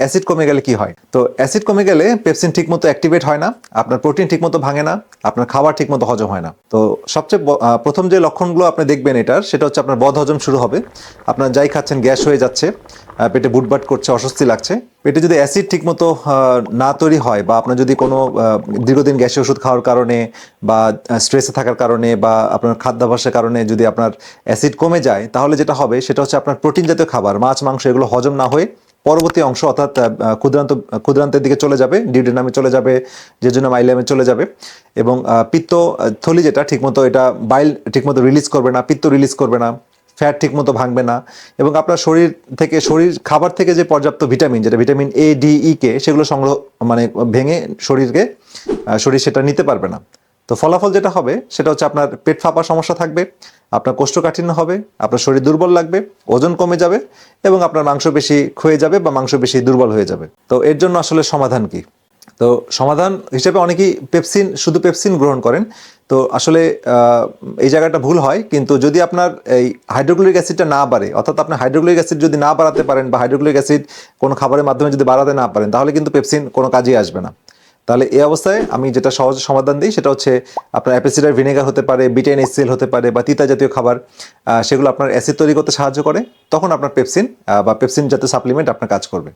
Acid কমে গেলে কি হয়? তো অ্যাসিড কমে গেলে পেপসিন ঠিকমতো অ্যাক্টিভেট হয় না আপনার প্রোটিন ঠিকমতো ভাঙে না আপনার খাবার ঠিকমতো হজম হয় না। তো সবচেয়ে প্রথম যে লক্ষণগুলো আপনি দেখবেন এটার সেটা হচ্ছে আপনার বদ হজম শুরু হবে। আপনার যাই খাচ্ছেন গ্যাস হয়ে যাচ্ছে পেটে বুটবাট করছে অস্বস্তি লাগছে। পেটে যদি অ্যাসিড ঠিকমতো আহ, না তৈরি হয় বা আপনার যদি কোনো দীর্ঘদিন গ্যাসের ওষুধ খাওয়ার কারণে বা স্ট্রেসে থাকার কারণে বা আপনার খাদ্যাভ্যাসের কারণে যদি আপনার অ্যাসিড কমে যায় তাহলে যেটা হবে সেটা হচ্ছে আপনার প্রোটিন জাতীয় খাবার মাছ মাংস এগুলো হজম না হয়ে পরবর্তী অংশ অর্থাৎ ক্ষুদ্রান্ত, ক্ষুদ্রান্তের দিকে চলে যাবে, ডিউডেনামে চলে যাবে যে জন্য মাইলামে চলে যাবে এবং পিত্ত থলি যেটা ঠিকমতো এটা বাইল ঠিকমতো রিলিজ করবে না, পিত্ত রিলিজ করবে না ফ্যাট ঠিকমতো ভাঙবে না এবং আপনার শরীর থেকে, শরীর, খাবার থেকে যে পর্যাপ্ত ভিটামিন যেটা ভিটামিন এ ডি ই কে সেগুলো সংগ্রহ মানে ভেঙে শরীরকে শরীর সেটা নিতে পারবে না। তো ফলাফল যেটা হবে, সেটা হচ্ছে আপনার পেট ফাঁপার সমস্যা থাকবে, আপনার কোষ্ঠকাঠিন্য হবে, আপনার শরীর দুর্বল লাগবে, ওজন কমে যাবে এবং আপনার মাংস বেশি ক্ষয়ে যাবে বা মাংস বেশি দুর্বল হয়ে যাবে। তো এর জন্য আসলে সমাধান কি? তো সমাধান হিসেবে অনেকেই পেপসিন, শুধু পেপসিন গ্রহণ করেন। তো আসলে এই জায়গাটা ভুল হয়, কিন্তু যদি আপনার এই হাইড্রোক্লোরিক অ্যাসিডটা না বাড়ে, অর্থাৎ আপনি হাইড্রোক্লোরিক অ্যাসিড যদি না বাড়াতে পারেন বা হাইড্রোক্লোরিক অ্যাসিড কোনো খাবারের মাধ্যমে যদি বাড়াতে না পারেন, তাহলে কিন্তু পেপসিন কোনো কাজেই আসবে না। তাহলে এই অবস্থায় আমি যেটা সহজ সমাধান দিই সেটা হচ্ছে আপনার অ্যাপেসিডার ভিনেগার হতে পারে, বিটেন এসিএল হতে পারে বা তিতা জাতীয় খাবার সেগুলো আপনার অ্যাসিড তৈরি করতে সাহায্য করে, তখন আপনার পেপসিন বা পেপসিন জাতীয় সাপ্লিমেন্ট আপনার কাজ করবে।